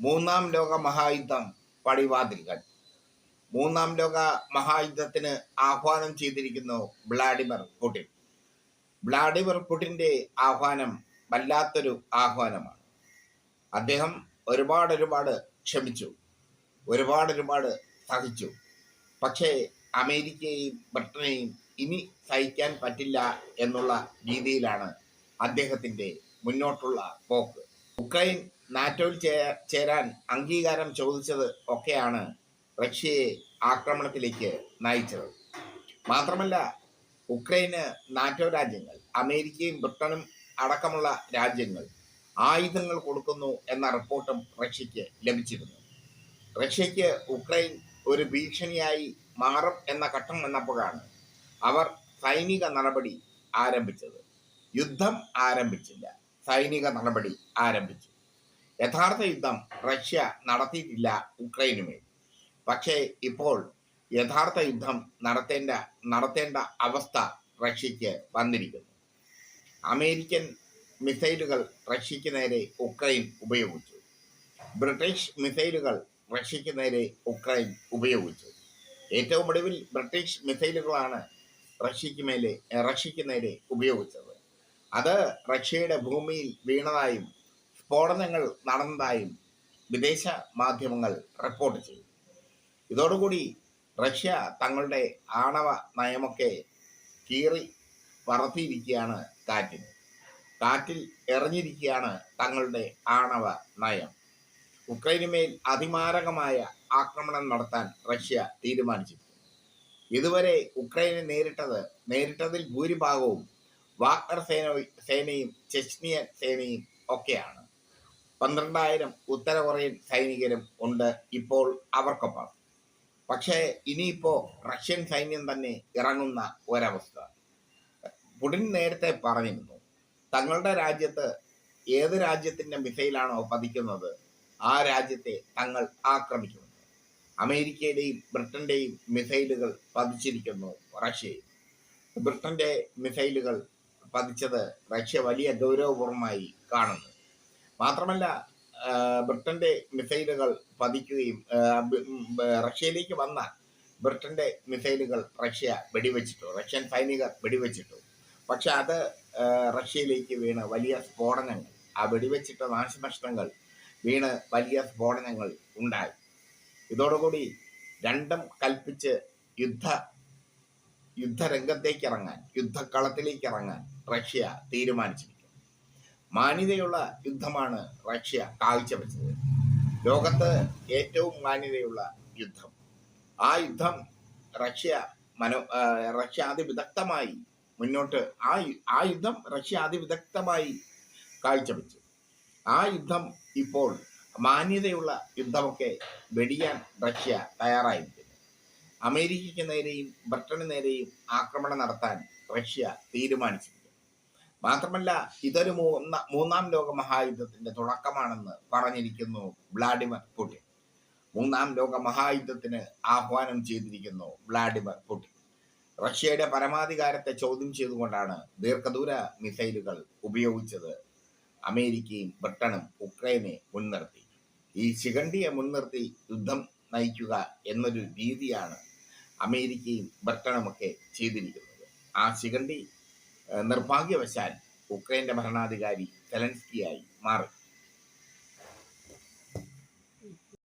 മൂന്നാം ലോക മഹായുദ്ധം പടിവാതിൽകൾ. മൂന്നാം ലോക മഹായുദ്ധത്തിന് ആഹ്വാനം ചെയ്തിരിക്കുന്നു വ്ളാഡിമിർ പുടിൻ. വ്ളാഡിമിർ പുടിന്റെ ആഹ്വാനം വല്ലാത്തൊരു ആഹ്വാനമാണ്. അദ്ദേഹം ഒരുപാട് ഒരുപാട് ക്ഷമിച്ചു ഒരുപാട് ഒരുപാട് സഹിച്ചു. പക്ഷേ അമേരിക്കയെയും ബ്രിട്ടനെയും ഇനി സഹിക്കാൻ പറ്റില്ല എന്നുള്ള രീതിയിലാണ് അദ്ദേഹത്തിന്റെ മുന്നോട്ടുള്ള പോക്ക്. ഉക്രൈൻ നാറ്റോയിൽ ചേരാൻ അംഗീകാരം ചോദിച്ചത് ഒക്കെയാണ് റഷ്യയെ ആക്രമണത്തിലേക്ക് നയിച്ചത്. മാത്രമല്ല ഉക്രൈന് നാറ്റോ രാജ്യങ്ങൾ അമേരിക്കയും ബ്രിട്ടനും അടക്കമുള്ള രാജ്യങ്ങൾ ആയുധങ്ങൾ കൊടുക്കുന്നു എന്ന റിപ്പോർട്ടും റഷ്യക്ക് ലഭിച്ചിരുന്നു. റഷ്യയ്ക്ക് ഉക്രൈൻ ഒരു ഭീഷണിയായി മാറും എന്ന ഘട്ടം വന്നപ്പോഴാണ് അവർ സൈനിക നടപടി ആരംഭിച്ചത്. യുദ്ധം ആരംഭിച്ചില്ല. സൈനിക നടപടി ആരംഭിച്ചു. യഥാർത്ഥ യുദ്ധം റഷ്യ നടത്തിയിട്ടില്ല ഉക്രൈനുമേൽ. പക്ഷേ ഇപ്പോൾ യഥാർത്ഥ യുദ്ധം നടത്തേണ്ട നടത്തേണ്ട അവസ്ഥ റഷ്യക്ക് വന്നിരിക്കുന്നു. അമേരിക്കൻ മിസൈലുകൾ റഷ്യക്ക് നേരെ ഉക്രൈൻ ഉപയോഗിച്ചു. ബ്രിട്ടീഷ് മിസൈലുകൾ റഷ്യക്ക് നേരെ ഉക്രൈൻ ഉപയോഗിച്ചു. ഏറ്റവും ഒടുവിൽ ബ്രിട്ടീഷ് മിസൈലുകളാണ് റഷ്യക്ക് മേലെ റഷ്യക്ക് നേരെ ഉപയോഗിച്ചത്. അത് റഷ്യയുടെ ഭൂമിയിൽ വീണതായും സ്ഫോടനങ്ങൾ നടന്നതായും വിദേശ മാധ്യമങ്ങൾ റിപ്പോർട്ട് ചെയ്തു. ഇതോടുകൂടി റഷ്യ തങ്ങളുടെ ആണവ നയമൊക്കെ കീറി പറത്തിയിരിക്കുകയാണ് കാറ്റിന് കാറ്റിൽ എറിഞ്ഞിരിക്കുകയാണ് തങ്ങളുടെ ആണവ നയം. ഉക്രൈനുമേൽ അതിമാരകമായ ആക്രമണം നടത്താൻ റഷ്യ തീരുമാനിച്ചിരിക്കുന്നു ഇതുവരെ ഉക്രൈനെ നേരിട്ടത് നേരിട്ടതിൽ ഭൂരിഭാഗവും വാഗ്നർ സേന സേനയും ചെച്നിയൻ സേനയും ഒക്കെയാണ്. പന്ത്രണ്ടായിരം ഉത്തര കൊറിയൻ സൈനികരും ഉണ്ട് ഇപ്പോൾ അവർക്കൊപ്പം. പക്ഷേ ഇനിയിപ്പോ റഷ്യൻ സൈന്യം തന്നെ ഇറങ്ങുന്ന ഒരവസ്ഥ. പുടിൻ നേരത്തെ പറഞ്ഞിരുന്നു തങ്ങളുടെ രാജ്യത്ത് ഏത് രാജ്യത്തിന്റെ മിസൈലാണോ പതിക്കുന്നത് ആ രാജ്യത്തെ തങ്ങൾ ആക്രമിക്കുന്നു. അമേരിക്കയുടെയും ബ്രിട്ടന്റെയും മിസൈലുകൾ പതിച്ചിരിക്കുന്നു റഷ്യയിൽ. ബ്രിട്ടന്റെ മിസൈലുകൾ പതിച്ചത് റഷ്യ വലിയ ഗൗരവപൂർവമായി കാണുന്നു. മാത്രമല്ല ബ്രിട്ടന്റെ മിസൈലുകൾ പതിക്കുകയും റഷ്യയിലേക്ക് വന്ന ബ്രിട്ടന്റെ മിസൈലുകൾ റഷ്യ വെടിവെച്ചിട്ടു റഷ്യൻ സൈനികർ വെടിവെച്ചിട്ടു. പക്ഷെ അത് റഷ്യയിലേക്ക് വീണ് വലിയ സ്ഫോടനങ്ങൾ ആ വെടിവെച്ചിട്ട നാശനഷ്ടങ്ങൾ വീണ് വലിയ സ്ഫോടനങ്ങൾ ഉണ്ടായി. ഇതോടുകൂടി രണ്ടും കൽപ്പിച്ച് യുദ്ധ യുദ്ധരംഗത്തേക്ക് ഇറങ്ങാൻ യുദ്ധക്കളത്തിലേക്ക് ഇറങ്ങാൻ റഷ്യ തീരുമാനിച്ചിരിക്കുന്നു മാന്യതയുള്ള യുദ്ധമാണ് റഷ്യ കാഴ്ചവെച്ചത്. ലോകത്ത് ഏറ്റവും മാന്യതയുള്ള യുദ്ധം. ആ യുദ്ധം റഷ്യ മനോ റഷ്യ അതിവിദഗ്ധമായി മുന്നോട്ട് ആ ആ യുദ്ധം റഷ്യ അതിവിദഗ്ധമായി കാഴ്ചവെച്ചു. ആ യുദ്ധം ഇപ്പോൾ മാന്യതയുള്ള യുദ്ധമൊക്കെ വെടിയാൻ റഷ്യ തയ്യാറായിരിക്കുന്നു. അമേരിക്കയ്ക്ക് നേരെയും ബ്രിട്ടന് നേരെയും ആക്രമണം നടത്താൻ റഷ്യ തീരുമാനിച്ചിരിക്കുന്നു മാത്രമല്ല ഇതൊരു മൂന്ന മൂന്നാം ലോക മഹായുദ്ധത്തിന്റെ തുടക്കമാണെന്ന് പറഞ്ഞിരിക്കുന്നു വ്ളാഡിമർ പുടിൻ. മൂന്നാം ലോക മഹായുദ്ധത്തിന് ആഹ്വാനം ചെയ്തിരിക്കുന്നു വ്ളാഡിമർ പുടിൻ. റഷ്യയുടെ പരമാധികാരത്തെ ചോദ്യം ചെയ്തുകൊണ്ടാണ് ദീർഘദൂര മിസൈലുകൾ ഉപയോഗിച്ചത് അമേരിക്കയും ബ്രിട്ടനും ഉക്രൈനെ മുൻനിർത്തി. ഈ ശിഖണ്ഡിയെ മുൻനിർത്തി യുദ്ധം നയിക്കുക എന്നൊരു രീതിയാണ് അമേരിക്കയും ബ്രിട്ടനുമൊക്കെ ചെയ്തിരിക്കുന്നത്. ആ ശിഖണ്ഡി നിർഭാഗ്യവശാൽ ഉക്രൈന്റെ ഭരണാധികാരി സെലൻസ്കിയായി മാറി.